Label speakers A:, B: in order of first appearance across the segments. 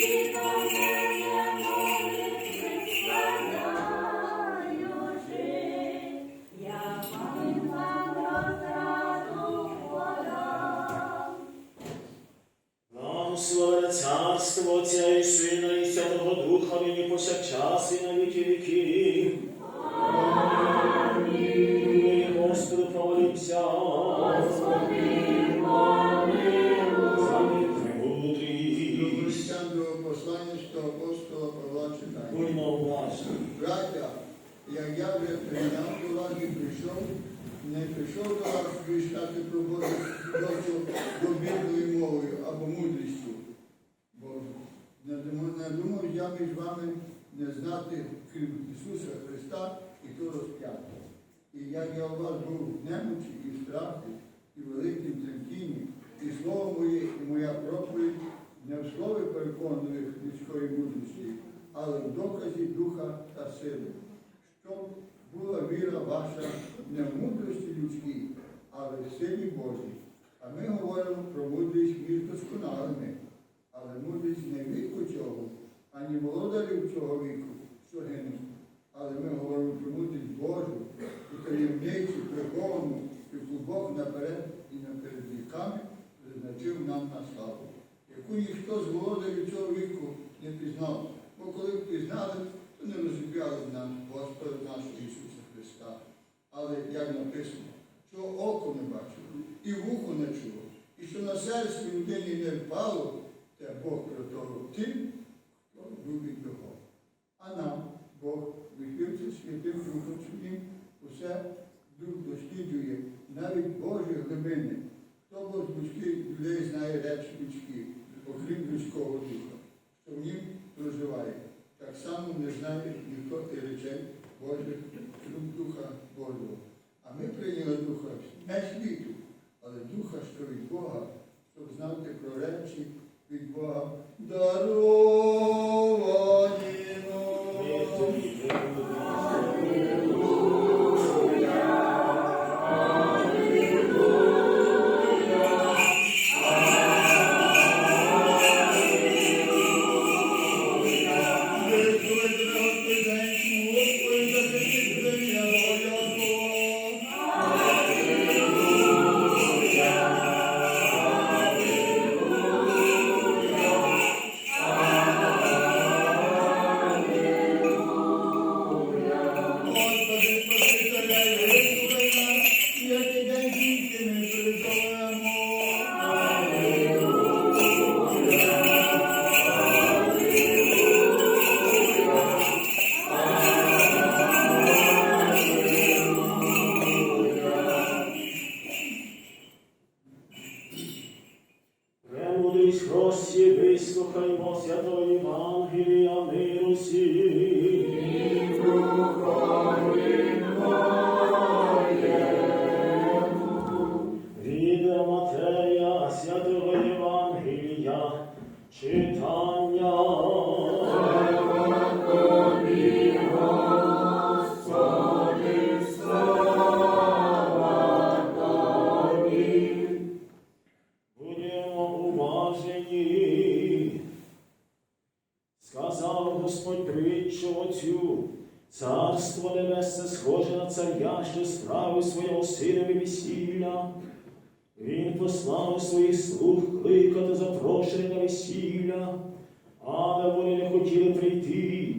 A: Thank you. Божу просто добірною мовою або мудрістю. Бо не думав, я між вами не знати крім Ісуса Христа і то розп'яти. І як я у вас був в немочі і в страху, і в великім тремтінні, і слово моє, і моя проповідь не в слові переконливих людської мудрості, але в доказі духа та сили, щоб була віра ваша не в мудрості людській, але в силі Божій. А ми говоримо про мудрість між досконалими, але мудрість не віку цього, ані володарів цього віку, що гинуть. Але ми говоримо про мудрість Божу, і таємницю приховану, яку Бог наперед і наперед віками призначив нам на славу, яку ніхто з володарів цього віку не пізнав. Бо коли б пізнали, то не розіп'яли нам Господа нашого Ісуса Христа. Але як написано, що око не бачило, і вухо не чуло, і що на серці людині не впало, те Бог приготовив тим, хто любить його. А нам Бог вихився святим Духом Своїм, усе Дух досліджує, навіть Божі глибини. Хто Бог з людей знає речі людські, окрім людського духа, що в нім проживає. Так само не знає ніхто і речей Божих, Духа Божого. А ми прийняли Духа не світу, але Духа, що від Бога, щоб знати про речі від Бога даровані.
B: Притчу оцю, царство небесне схоже на царя, що справив свого синові весілля. Він послав своїх слуг кликати запрошення на весілля, але вони не хотіли прийти.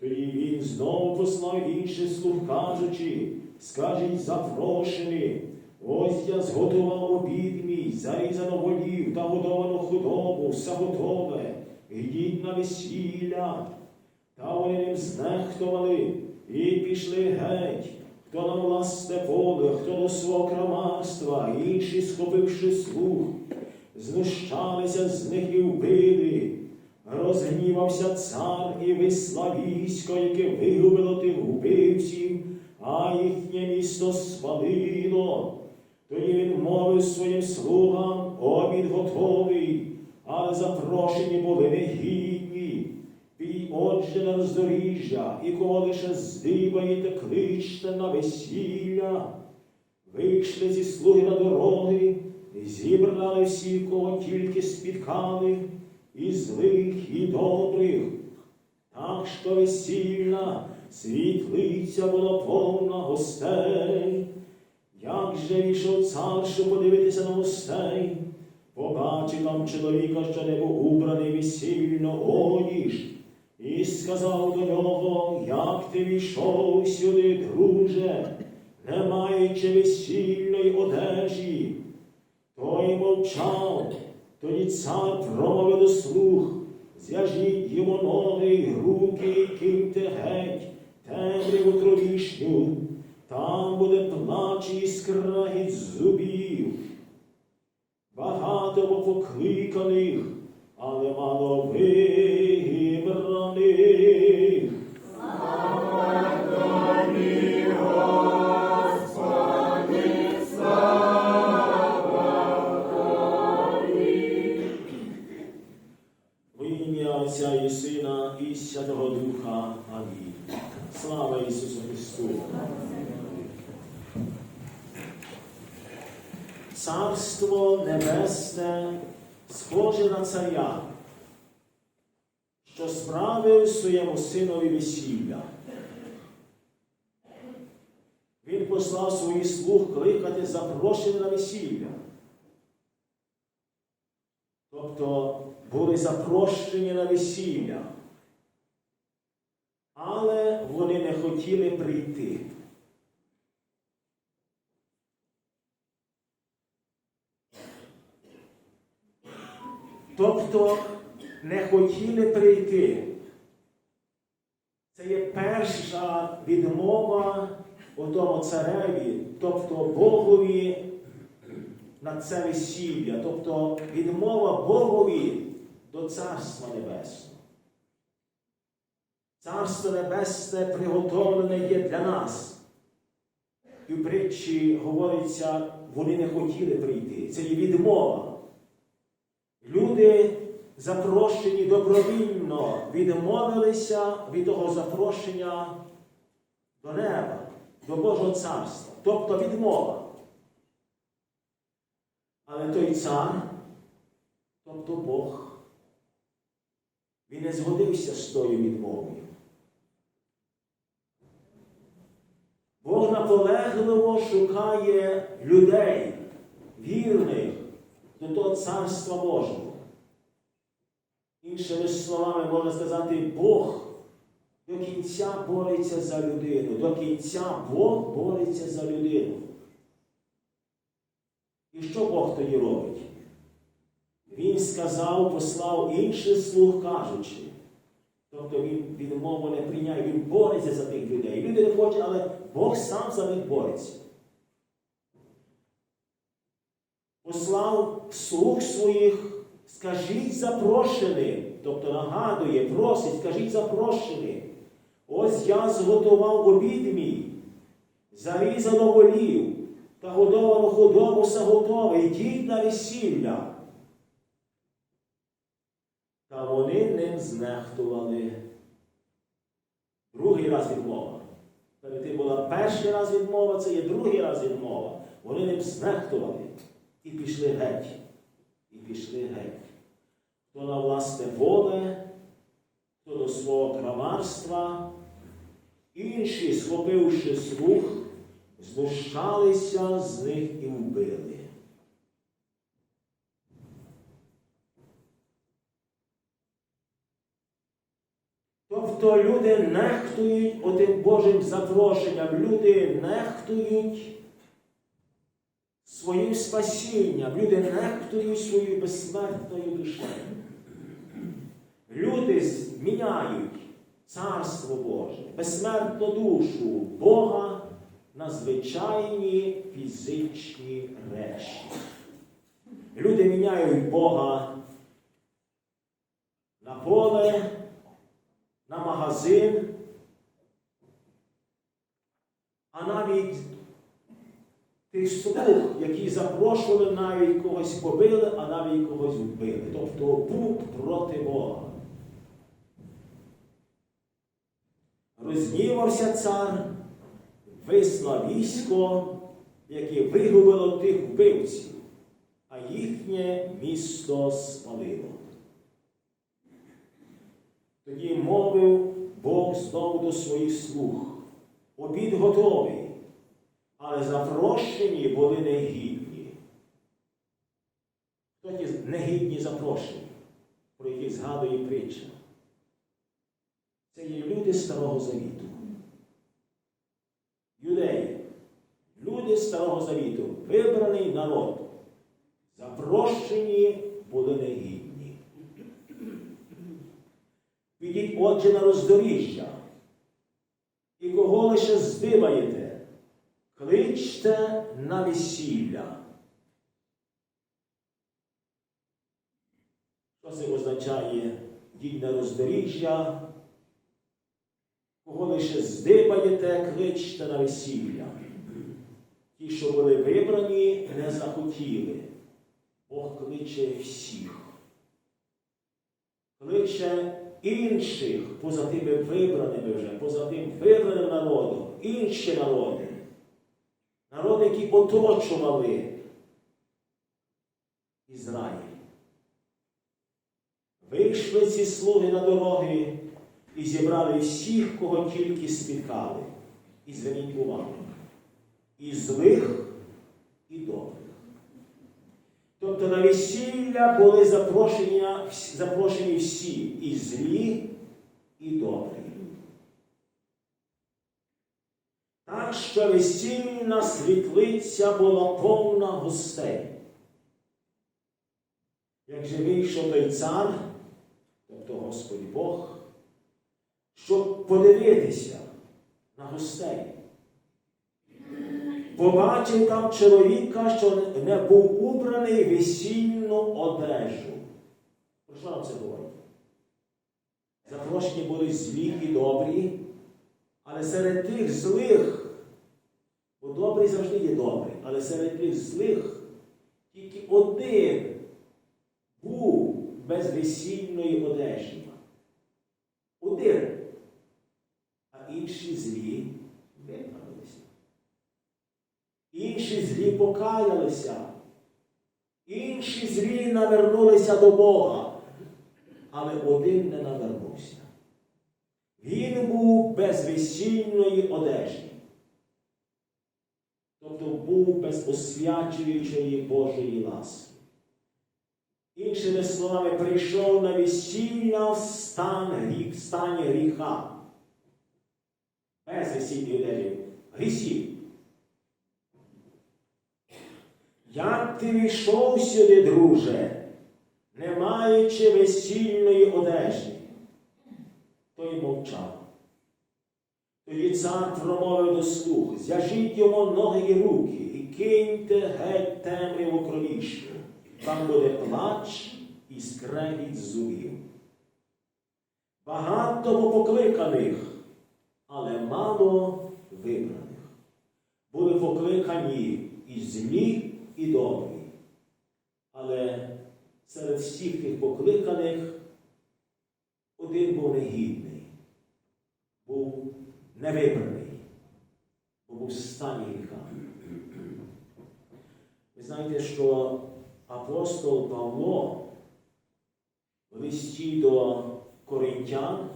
B: Тоді він знову послав інших слуг, кажучи, скажіть запрошені, ось я зготував обід мій, зарізано волів та годовану худобу, все готове, йдіть на весілля. Та вони ним знехтували і пішли геть, хто на власне поле, хто до свого крамарства, інші, схопивши слух, знущалися з них і вбили. Розгнівався цар і вислав військо, яке вигубило тих вбивців, а їхнє місто спалило. Тоді він мовив своїм слугам, обід готовий, але запрошені були негідні. Підіть отже на роздоріжжя, і кого лише здибаєте, кличте на весілля. Вийшли зі слуги на дороги, зібрали всі, кого тільки спіткали, і злих, і добрих. Так що весільна світлиця була повна гостей. Як же війшов цар, щоб подивитися на гостей, побачив там чоловіка, що не був убраний весільно одіж, і сказав до нього, як ти війшов сюди, друже, не маючи весільної одежі. Той мовчав, тоді цар промовив до слух, зв'яжіть йому ноги руки, киньте геть, темряву тровішню, там буде плач і скрагіт зубів. Багато покликаних, але мало вибраних. Во ім'я Отця і Сина і Святого Духа. Амінь. Слава Ісусу Христу! Царство Небесне схоже на царя, що справив своєму синові весілля. Він послав своїх слуг кликати запрошення на весілля. Тобто були запрошені на весілля, але вони не хотіли прийти. Тобто не хотіли прийти. Це є перша відмова у тому цареві, тобто Богові на це весілля, тобто відмова Богові до Царства Небесного. Царство Небесне приготовлене є для нас. І в притчі говориться, вони не хотіли прийти. Це є відмова. Люди, запрошені добровільно, відмовилися від того запрошення до неба, до Божого царства. Тобто відмова. Але той цар, тобто Бог, він не згодився з тою відмовою. Бог наполегливо шукає людей, вірних до того царства Божого. Іншими словами, можна сказати, Бог до кінця бореться за людину, до кінця Бог бореться за людину. І що Бог тоді робить? Він сказав, послав інших слуг, кажучи. Тобто він відмову не прийняв, він бореться за тих людей. Люди не хочуть, але Бог сам за них бореться. Послав слуг своїх, скажіть запрошеним, тобто нагадує, просить, скажіть запрошеним. Ось я зготував обід мій, зарізано волів та годовану худобу готове, йдіть на весілля. Та вони ним знехтували. Другий раз відмова. Перед тим була перший раз відмова, це є другий раз відмова. Вони ним знехтували і пішли геть. І пішли геть. Хто на власне воле, хто до свого крамарства, інші, схопивши слух, знущалися з них і вбили. Тобто люди нехтують отим Божим запрошенням, люди нехтують своїм спасінням, люди нехтують своєю безсмертною душею. Люди зміняють Царство Боже, безсмертну душу Бога на звичайні фізичні речі. Люди міняють Бога на поле, на магазин, а навіть тих слуг, які запрошували, навіть когось побили, а навіть когось вбили. Тобто був проти Бога. Рознівався цар, вислав військо, яке вигубило тих вбивців, а їхнє місто спалило. Тоді мовив Бог знову до своїх слуг. Обід готовий, але запрошені були негідні. Хто ті негідні запрошені, про які згадує притча? Це є люди Старого Завіту. Юдеї, люди Старого Завіту, вибраний народ, запрошені були негідні. Підіть отже на роздоріжжя, і кого лише здибаєте, кличте на весілля. Що це означає дій на роздоріжжя? Кого лише здибаєте, кличте на весілля. Ті, що були вибрані, не захотіли. Бог кличе всіх. Кличе інших, поза тими вибраними вже, поза тим вибраним народом, інші народи. Народи, які оточували Ізраїль. Вийшли ці слуги на дороги і зібрали всіх, кого тільки спіткали. І зверніть увагу. І злих, і добрих. Тобто на весілля були запрошені, запрошені всі і злі, і добрі. Так що весільна світлиця була повна гостей. Як же вийшов той цар, тобто Господь Бог, щоб подивитися на гостей. Побачив там чоловіка, що не був убраний весільну одежу. Про що нам це говорить? Запрошені були злі добрі, але серед тих злих, бо добрий завжди є добрий, але серед тих злих тільки один був без весільної одежі. Один. А інші злі виправилися. Інші злі покаялися. Інші злі навернулися до Бога. Але один не навернувся. Він був без весільної одежі. Тобто був без освячуючої Божої ласки. Іншими словами, прийшов на весілля стан гріх, стані гріха. Без весільної одежі. Грісів. Як ти війшов сюди, друже, не маючи весільної одежі? Той мовчав. Тоді цар промовив до слуг, зв'яжіть йому ноги і руки і киньте геть темряву кровіщу. Там буде плач і скрегіт зубів. Багато покликаних, але мало вибраних. Були покликані і злі, і добрі. Але серед всіх тих покликаних один був негідний, був невибраний, бо був в стані гріха. Ви знаєте, що апостол Павло в листі до коринтян,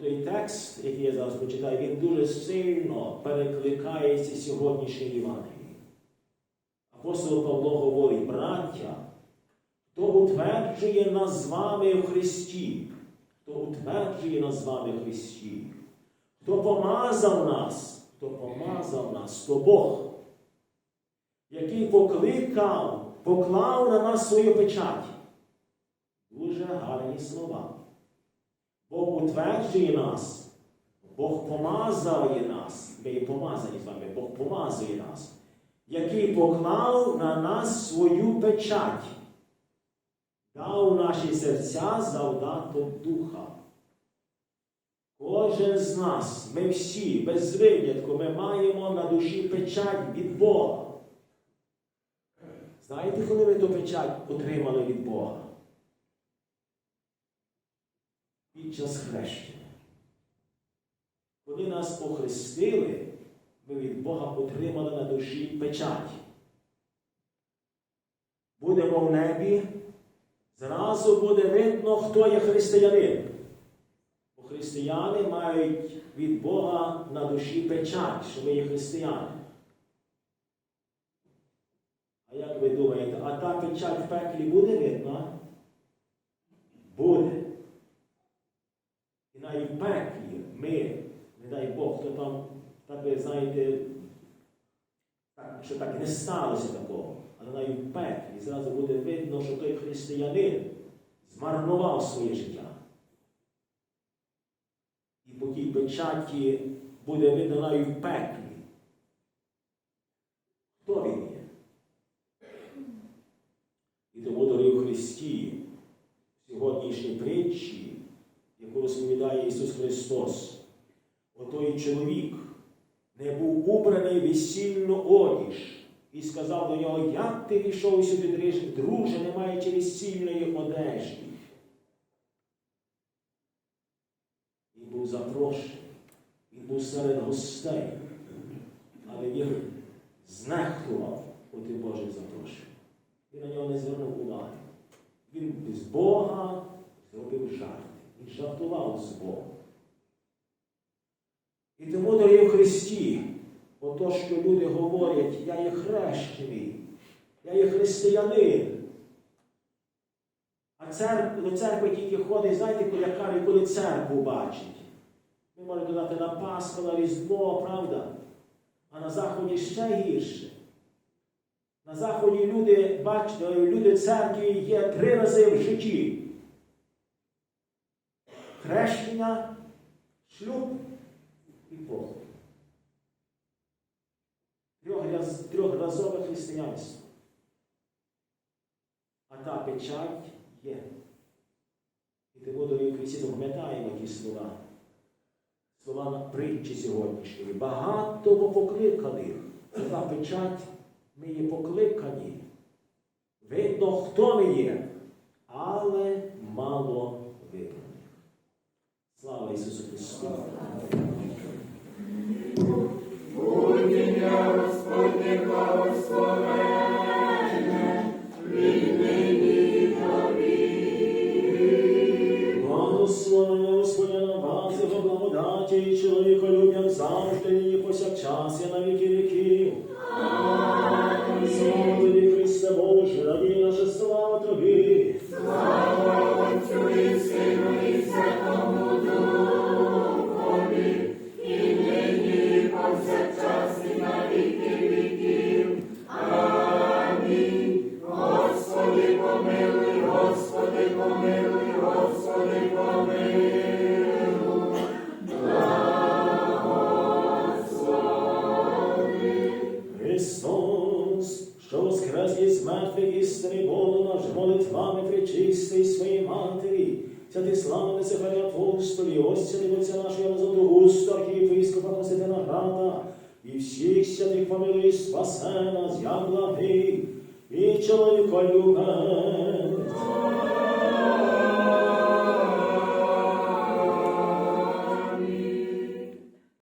B: той текст, який я зараз прочитаю, він дуже сильно перекликається сьогоднішньої Євангелії. Апостол Павло говорить, браття, хто утверджує нас з вами в Христі, хто утверджує нас з вами в Христі, хто помазав нас, хто помазав нас, то Бог, який покликав, поклав на нас свою печать. Дуже гарні слова. Бог утверджує нас, Бог помазує нас, ми помазані з вами, Бог помазує нас, який поклав на нас свою печать, дав наші серця завдаток духа. Кожен з нас, ми всі, без винятку, ми маємо на душі печать від Бога. Знаєте, коли ви ту печать отримали від Бога? Під час хрещення. Коли нас охрестили, ми від Бога отримали на душі печать. Будемо в небі, зразу буде видно, хто є християнин. Християни мають від Бога на душі печать, що ви є християни. А як ви думаєте, а та печать в пеклі буде видно? Буде. І навіть в пеклі ми, не дай Бог, хто там, так ви знаєте, так, що так не сталося такого. Але навіть в пеклі зразу буде видно, що той християнин змарнував своє життя. Печаті буде видно навіть в пеклі. Хто він є? І тому, дорогі в Христі, в сьогоднішній притчі, яку розповідає Ісус Христос, отой чоловік не був убраний весільну одіж і сказав до нього, як ти пішов сюди, друже- не маючи весільної одежі. Він був запрошений, був серед гостей, але він знехтував оти Божих запрошень. Він на нього не звернув уваги. Він з Бога зробив жарт. Він жартував з Богом. І тому, дорогі в Христі, ото, що люди говорять, я є хрещений, я є християнин. А цер... до церкви тільки ходить, знаєте, коли коли церкву бачить. Ми можемо додати на Пасху, на Різдво, правда? А на Заході ще гірше. На Заході люди, бачите, люди церкві є три рази в житті. Хрещення, шлюб і похорон. Трьохразове християнство. А та печать є. І тому, дорогі Христі, запам'ятаємо ті слова. Слова притчі сьогоднішньої. Багато покликаних. Та печать ми є покликані. Видно, хто ми є, але мало видно. Слава Ісусу Христу!